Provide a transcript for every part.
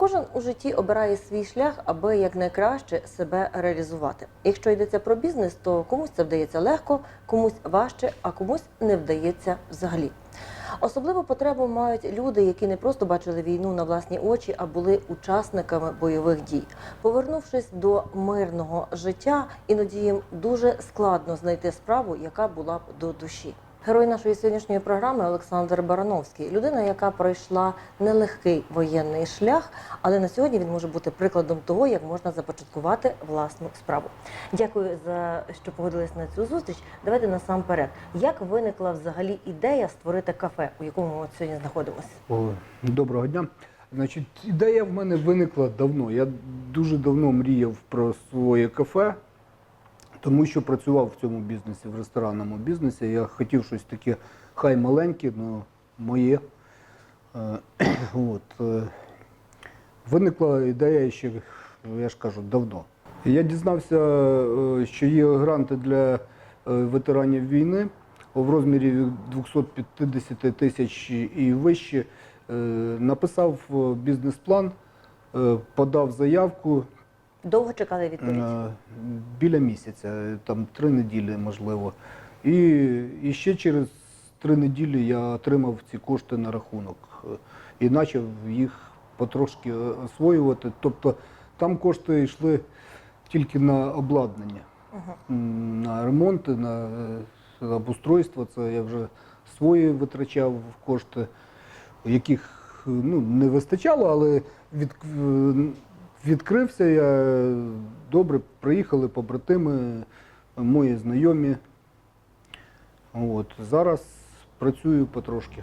Кожен у житті обирає свій шлях, аби якнайкраще себе реалізувати. Якщо йдеться про бізнес, то комусь це вдається легко, комусь важче, а комусь не вдається взагалі. Особливу потребу мають люди, які не просто бачили війну на власні очі, а були учасниками бойових дій. Повернувшись до мирного життя, іноді їм дуже складно знайти справу, яка була б до душі. Герой нашої сьогоднішньої програми Олександр Барановський, людина, яка пройшла нелегкий воєнний шлях, але на сьогодні він може бути прикладом того, як можна започаткувати власну справу. Дякую за що погодились на цю зустріч. Давайте насамперед, як виникла взагалі ідея створити кафе, у якому ми от сьогодні знаходимося? О, Доброго дня. Значить, ідея в мене виникла давно. Я дуже давно мріяв про своє кафе, тому що працював в цьому бізнесі, в ресторанному бізнесі. Я хотів щось таке хай маленьке, але моє. Е, От. е, Виникла ідея ще, я ж кажу, давно. Я дізнався, е, що є гранти для ветеранів війни в розмірі 250 тисяч і вище. Написав бізнес-план, подав заявку Довго чекали відповідь? е, біля місяця, там три неділі, можливо. І, і ще через три неділі я отримав ці кошти на рахунок і почав їх потрошки освоювати. Тобто там кошти йшли тільки на обладнання, М, на ремонти, на е, обустройство. Це я вже свої витрачав кошти, яких ну, не вистачало, але від, е, відкрився я добре, приїхали побратими, мої знайомі. От, зараз працюю потрошки.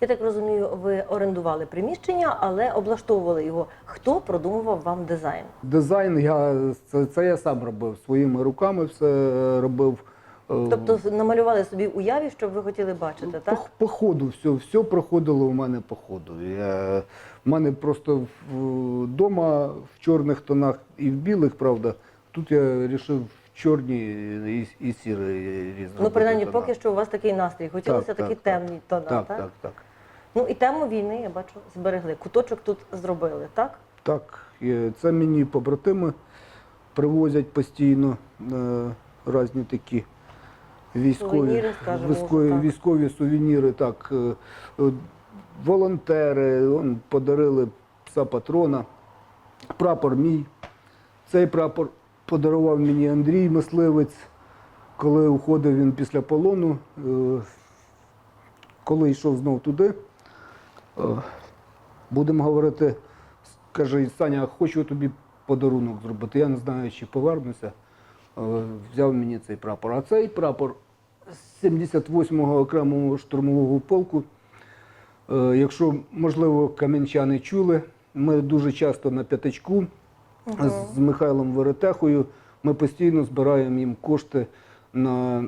Я так розумію, ви орендували приміщення, але облаштовували його. Хто продумував вам дизайн? Дизайн я це, це я сам робив своїми руками, все робив. Тобто намалювали собі уяві, що ви хотіли бачити, так? по ходу, все, все проходило у мене по ходу. Я, в мене просто вдома в чорних тонах і в білих, правда. Тут я вирішив в чорні і, і сірі різні. Ну, принаймні, поки що у вас такий настрій. Хотілося Так, такі так, темні тона, Так, так? так, так. Ну і тему війни, я бачу, зберегли. Куточок тут зробили, так? Так, це мені побратими привозять постійно е, різні такі військові, Сувеніри, військові, так. військові сувеніри. Так, е, е, волонтери он, подарили пса патрона, прапор мій. Цей прапор подарував мені Андрій Мисливець, коли уходив він після полону. Е, коли йшов знов туди, будемо говорити, каже, Саня, хочу тобі подарунок зробити. Я не знаю, чи повернуся. Взяв мені цей прапор. А цей прапор 78-го окремого штурмового полку. Е, Якщо, можливо, кам'янчани чули, ми дуже часто на п'ятачку з Михайлом Веретехою. Ми постійно збираємо їм кошти на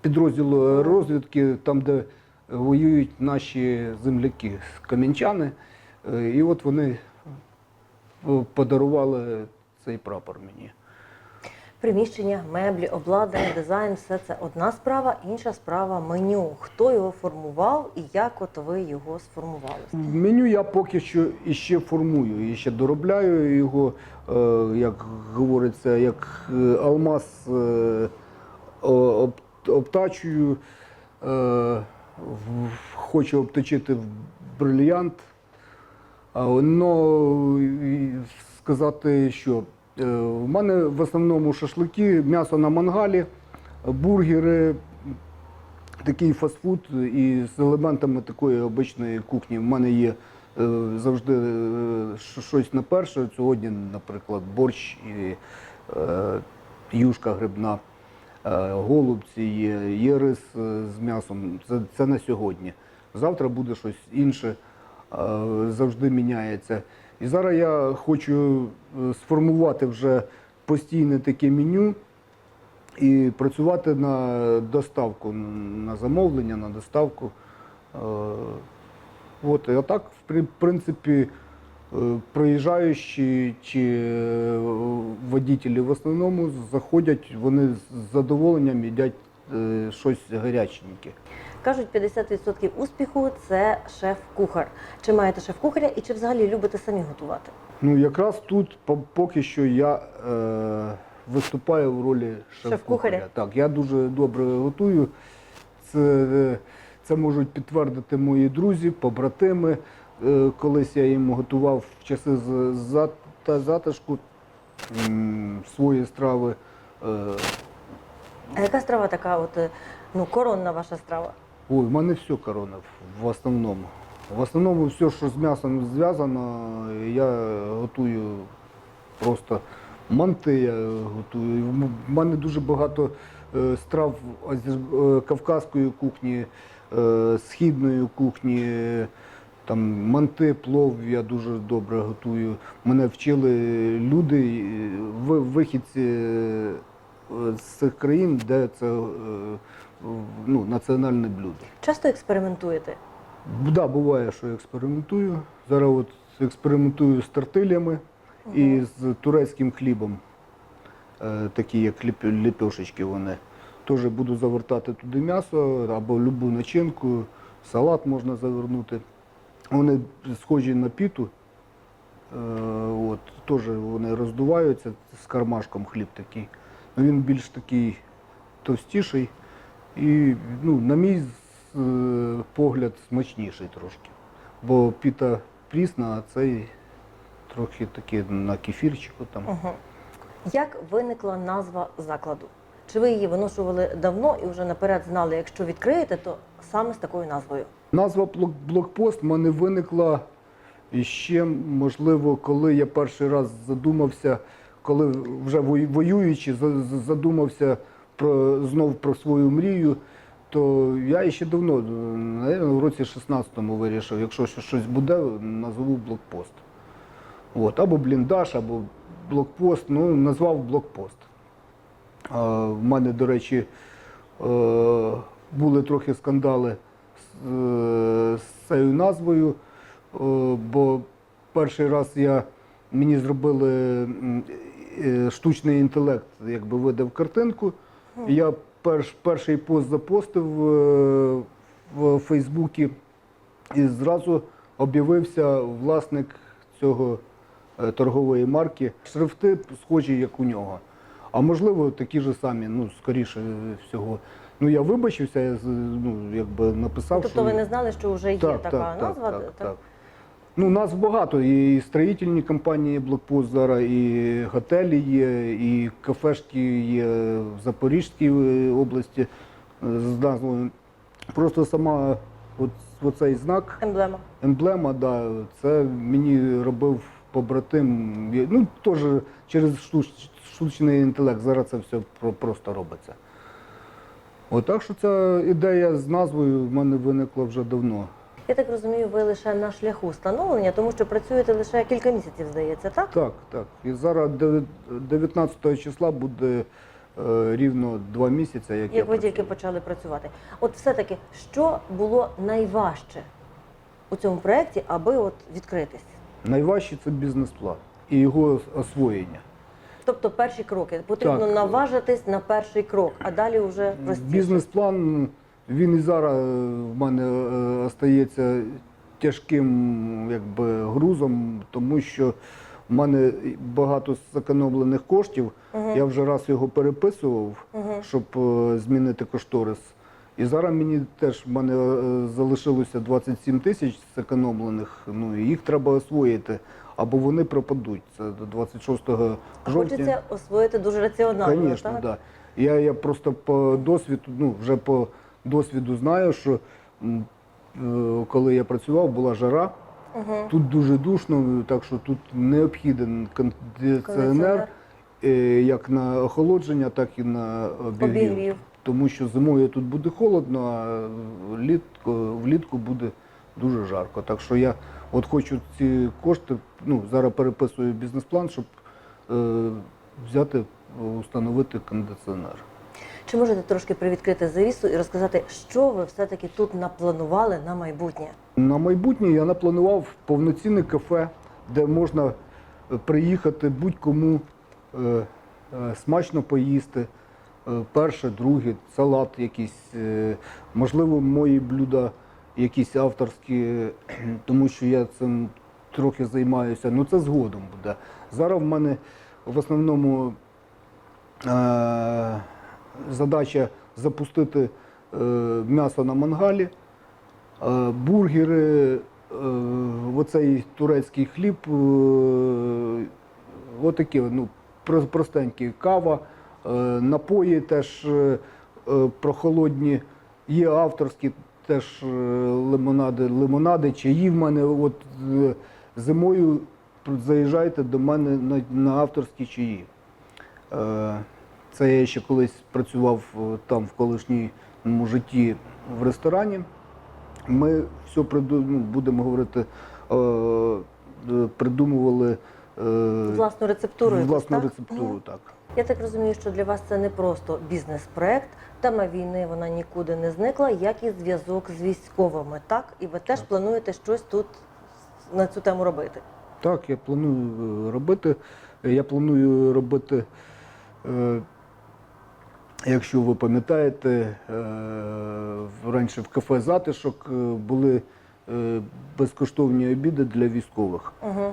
підрозділ розвідки, там, де воюють наші земляки, кам'янчани. Е, І от вони е, подарували цей прапор мені. Приміщення, меблі, обладнання, дизайн все це одна справа, інша справа меню. Хто його формував і як от ви його сформували? Меню я поки що іще формую, і ще доробляю його, е, як говориться, як е, алмаз е, обтачую, хочу обточити в брильянт. Но сказати, що е, в мене в основному шашлики, м'ясо на мангалі, бургери, такий фастфуд і з елементами такої обичної кухні. В мене є е, завжди е, щось на перше. Сьогодні, наприклад, борщ і е, юшка грибна, е, голубці є, є рис е, з м'ясом. Це, це на сьогодні. Завтра буде щось інше, е, завжди міняється. І зараз я хочу е, сформувати вже постійне таке меню і працювати на доставку, на замовлення, на доставку. Е, От, і отак, в принципі, е, проїжджаючі чи водителі в основному заходять, вони з задоволенням їдять щось гаряченьке. Кажуть, 50% успіху це шеф-кухар. Чи маєте шеф-кухаря і чи взагалі любите самі готувати? Ну, якраз тут поки що я е, виступаю в ролі Шеф-кухаря. шеф-кухаря. Так, я дуже добре готую. Це, е, це можуть підтвердити мої друзі, побратими. Е, колись я їм готував в часи з- за- та затишку м, свої страви. Е, А яка страва така, от е, ну коронна ваша страва? Ой, в мене все корона в- основному. В основному все, що з м'ясом зв'язано, я готую просто манти я готую. В мене дуже багато е, страв е, кавказької кухні, е, східної кухні. Там манти, плов я дуже добре готую. Мене вчили люди, вихідці з цих країн, де це ну, національне блюдо. Часто експериментуєте? Так, да, буває, що експериментую. Зараз от експериментую з тортилями і з турецьким хлібом. Е, такі як ліп- ліпешечки вони. Теж буду завертати туди м'ясо або любу начинку, салат можна завернути. Вони схожі на піту. Е, от, теж вони роздуваються з кармашком хліб такий. Ну, він більш такий товстіший і, ну, на мій е, погляд, смачніший трошки. Бо піта прісна, а цей трохи такий на кефірчику там. Угу. Як виникла назва закладу? Чи ви її виношували давно і вже наперед знали, якщо відкриєте, то саме з такою назвою? Назва блокпост в мене виникла ще, можливо, коли я перший раз задумався, коли вже воюючи, за- за- задумався про, знов про свою мрію, то я ще давно, навіть в році 16-му вирішив, якщо щось буде, назву блокпост. От, або бліндаж, або блокпост, ну, назвав блокпост. А, в мене, до речі, е, були трохи скандали з, е, з цією назвою, е, бо перший раз я, мені зробили штучний інтелект, якби видав картинку. І Я перш, перший пост запостив е, в Фейсбуці і зразу об'явився власник цього е, торгової марки. Шрифти схожі, як у нього. А можливо, такі ж самі, ну, скоріше всього. Ну, я вибачився, я з- ну, якби написав, Тобто ви не знали, що вже є так, така так, назва? Так, так, так. Ну, нас багато. І строїтельні компанії Блокпост зараз, і готелі є, і кафешки є в Запорізькій е, області е, з назвою. Просто сама от, оцей знак, Емблема. емблема, да, це мені робив побратим. Ну, теж через штуч- штучний інтелект. Зараз це все просто робиться. От так що ця ідея з назвою в мене виникла вже давно. Я так розумію, ви лише на шляху становлення, тому що працюєте лише кілька місяців, здається, так? Так, так. І зараз 19 числа буде е, рівно два місяці, як, я Як ви тільки почали працювати. От все-таки, що було найважче у цьому проєкті, аби от відкритись? Найважче це бізнес-план і його освоєння. Тобто перші кроки. Потрібно Так. наважитись на перший крок, а далі вже простіше. Бізнес-план він і зараз е, в мене е, остається тяжким якби, грузом, тому що в мене багато зекономлених коштів. Я вже раз його переписував, щоб е, змінити кошторис. І зараз мені теж в мене залишилося 27 тисяч зекономлених. Ну і їх треба освоїти, або вони пропадуть. Це до 26 жовтня. Хочеться освоїти дуже раціонально, Звісно, так? да. Я, я просто по досвіду, ну вже по досвіду знаю, що м, е, коли я працював, була жара. Тут дуже душно, так що тут необхіден кондиціонер Кондиціонер. е, як на охолодження, так і на обігрів. Обігрів. Тому що зимою тут буде холодно, а влітку, влітку буде дуже жарко. Так що я от хочу ці кошти, ну зараз переписую бізнес-план, щоб е, взяти, установити кондиціонер. Чи можете трошки привідкрити завісу і розказати, що ви все-таки тут напланували на майбутнє? На майбутнє я напланував повноцінне кафе, де можна е, приїхати будь-кому е, е, смачно поїсти, е, перше, друге, салат якийсь, е, можливо, мої блюда якісь авторські, тому що я цим трохи займаюся. Ну це згодом буде. Зараз в мене в основному задача запустити е, м'ясо на мангалі, е, бургери, е, оцей турецький хліб, отакі, ну, простенькі кава, напої теж прохолодні, є авторські теж лимонади, лимонади, чаї в мене. От зимою заїжджайте до мене на авторські чаї. Це я ще колись працював е, там в колишньому житті в ресторані. Ми все ну, будемо говорити, е, е, придумували Власну рецептуру. власну так? рецептуру. Так. Я так розумію, що для вас це не просто бізнес-проект. Тема війни вона нікуди не зникла, як і зв'язок з військовими. Так, і ви теж плануєте щось тут на цю тему робити. Так, я планую робити. Я планую робити, якщо ви пам'ятаєте, е, раніше в кафе Затишок е, були е, безкоштовні обіди для військових. Угу.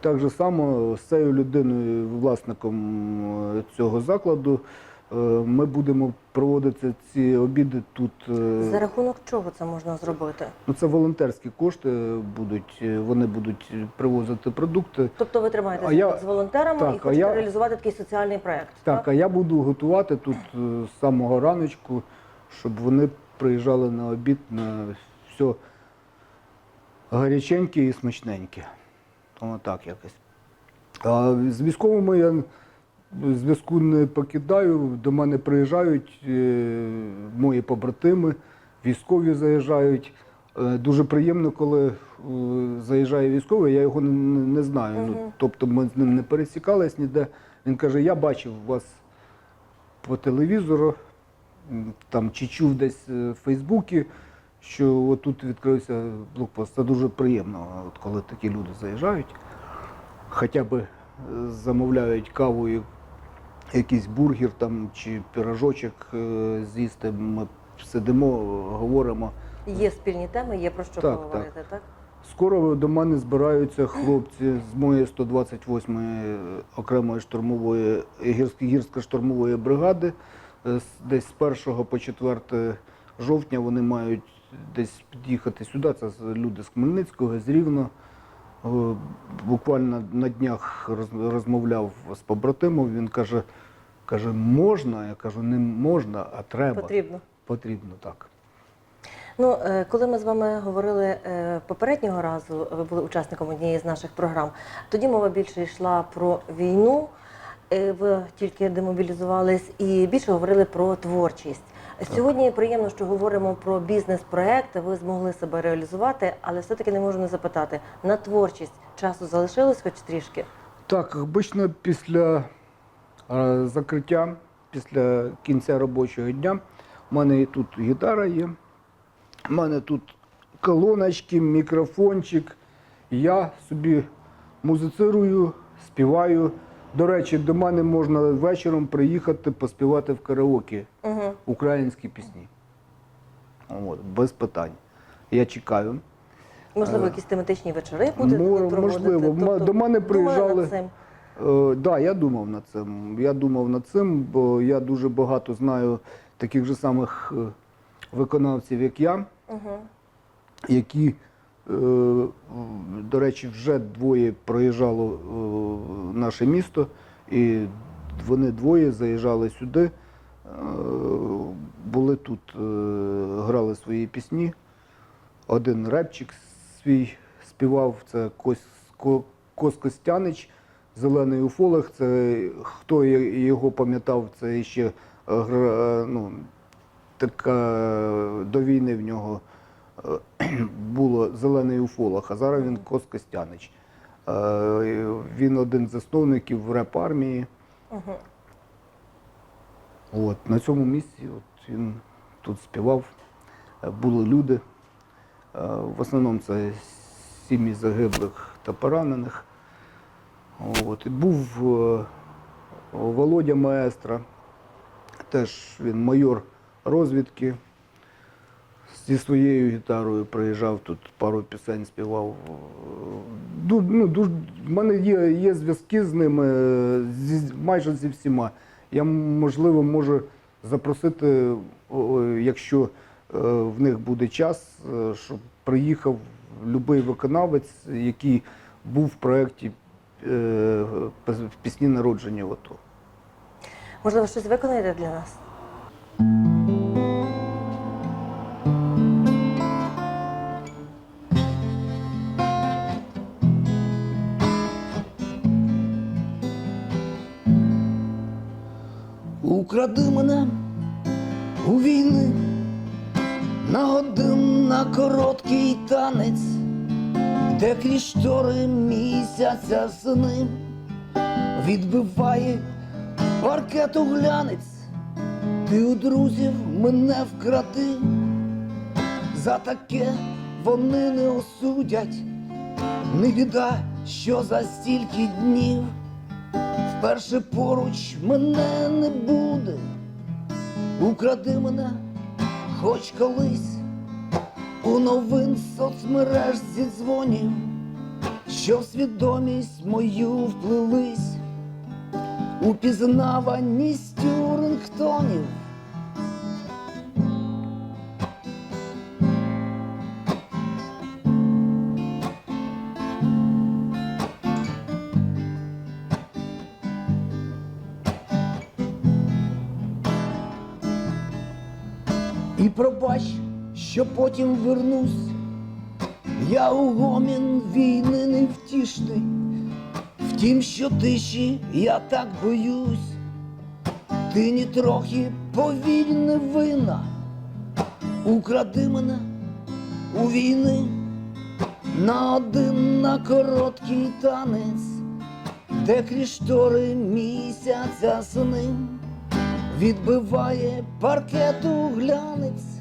Так же само з цією людиною, власником цього закладу, ми будемо проводити ці обіди тут. е, За рахунок чого це можна зробити? Ну, це волонтерські кошти будуть, е, вони будуть привозити продукти. Тобто ви тримаєте я- з волонтерами так, і хочете я- реалізувати такий соціальний проект. Так, а я буду готувати тут е, з самого раночку, щоб вони приїжджали на обід на все гаряченьке і смачненьке. Тому так якось. А з військовими я зв'язку не покидаю. До мене приїжджають е, мої побратими, військові заїжджають. Е, Дуже приємно, коли е, заїжджає військовий, я його не, знаю. Ну, тобто ми з ним не пересікались ніде. Він каже, я бачив вас по телевізору, там чи чув десь в Фейсбуці, що отут відкрився блокпост. Це дуже приємно, от коли такі люди заїжджають, хоча б замовляють каву і якийсь бургер там, чи пірожочок е, з'їсти. Ми сидимо, говоримо. Є спільні теми, є про що Так, поговорити, так? Скоро до мене збираються хлопці з моєї 128-ї окремої штурмової гірсько- гірсько-штурмової бригади. Е, Десь з 1 по 4 жовтня вони мають десь під'їхати сюди. Це люди з Хмельницького, з Рівно. Е, Буквально на днях роз- розмовляв з побратимом. Він каже, каже, можна? Я кажу, не можна, а треба. Потрібно. Потрібно так. Ну, е, коли ми з вами говорили е, попереднього разу, ви були учасником однієї з наших програм. Тоді мова більше йшла про війну. Ви тільки демобілізувались і більше говорили про творчість. Сьогодні приємно, що говоримо про бізнес-проект. Ви змогли себе реалізувати, але все-таки не можу не запитати на творчість часу залишилось хоч трішки. Так, обично після е, закриття, після кінця робочого дня, в мене тут гітара є, в мене тут колоночки, мікрофончик. Я собі музицирую, співаю. До речі, до мене можна вечором приїхати поспівати в караоке Угу. українські пісні. От, без питань. Я чекаю. Можливо, якісь тематичні вечори будете Мо- проводити? можливо. М- до мене приїжджали- Так, Е, да, я думав над цим. Я думав над цим, бо я дуже багато знаю таких же самих е, виконавців, як я, Угу. які, е, до речі, вже двоє проїжджало е, наше місто, і вони двоє заїжджали сюди, е, були тут, е, грали свої пісні. Один репчик свій співав, це Кос Костянич, Зелений уфолог. Це хто його пам'ятав, це ще е, е, ну, така е, до війни в нього е, було зелений уфолог, а зараз він Кос Костянич. Е, Він один з засновників реп-армії. Угу. От, на цьому місці от, він тут співав, Е, були люди. Е, В основному це сім'ї загиблих та поранених. От, і був е, Володя Маестро, теж він майор розвідки. Зі своєю гітарою приїжджав тут, пару пісень співав. Ну, дуже, в мене є, є зв'язки з ними е, зі, майже зі всіма. Я, можливо, можу запросити, якщо е, в них буде час, е, щоб приїхав будь-який виконавець, який був в проєкті в пісні народження ОТО. Можливо, щось виконаєте для нас? У війни. На годин на короткий танець, де крізь штори місяця сини відбиває паркету глянець, ти у друзів мене вкради, за таке вони не осудять, не біда, що за стільки днів. Вперше поруч мене не буде, укради мене хоч колись у новин соцмереж зідзвонів, що в свідомість мою вплились, упізнаваністю рингтонів. Пробач, що потім вернусь, я у гомін війни невтішний, втім, що тиші я так боюсь, ти ні трохи повіль не винна, укради мене у війни. На один на короткий танець, де крізь штори місяця сни. Відбиває паркету глянець,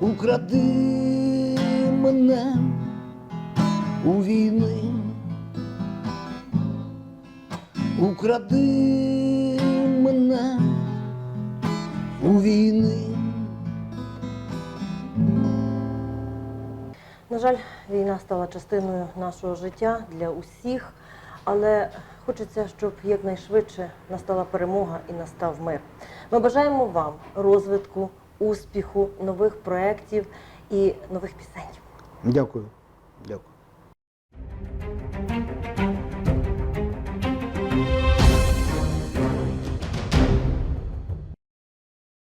укради мене у війни, укради мене у війни. На жаль, війна стала частиною нашого життя для усіх, але хочеться, щоб якнайшвидше настала перемога і настав мир. Ми бажаємо вам розвитку, успіху, нових проєктів і нових пісень. Дякую. Дякую.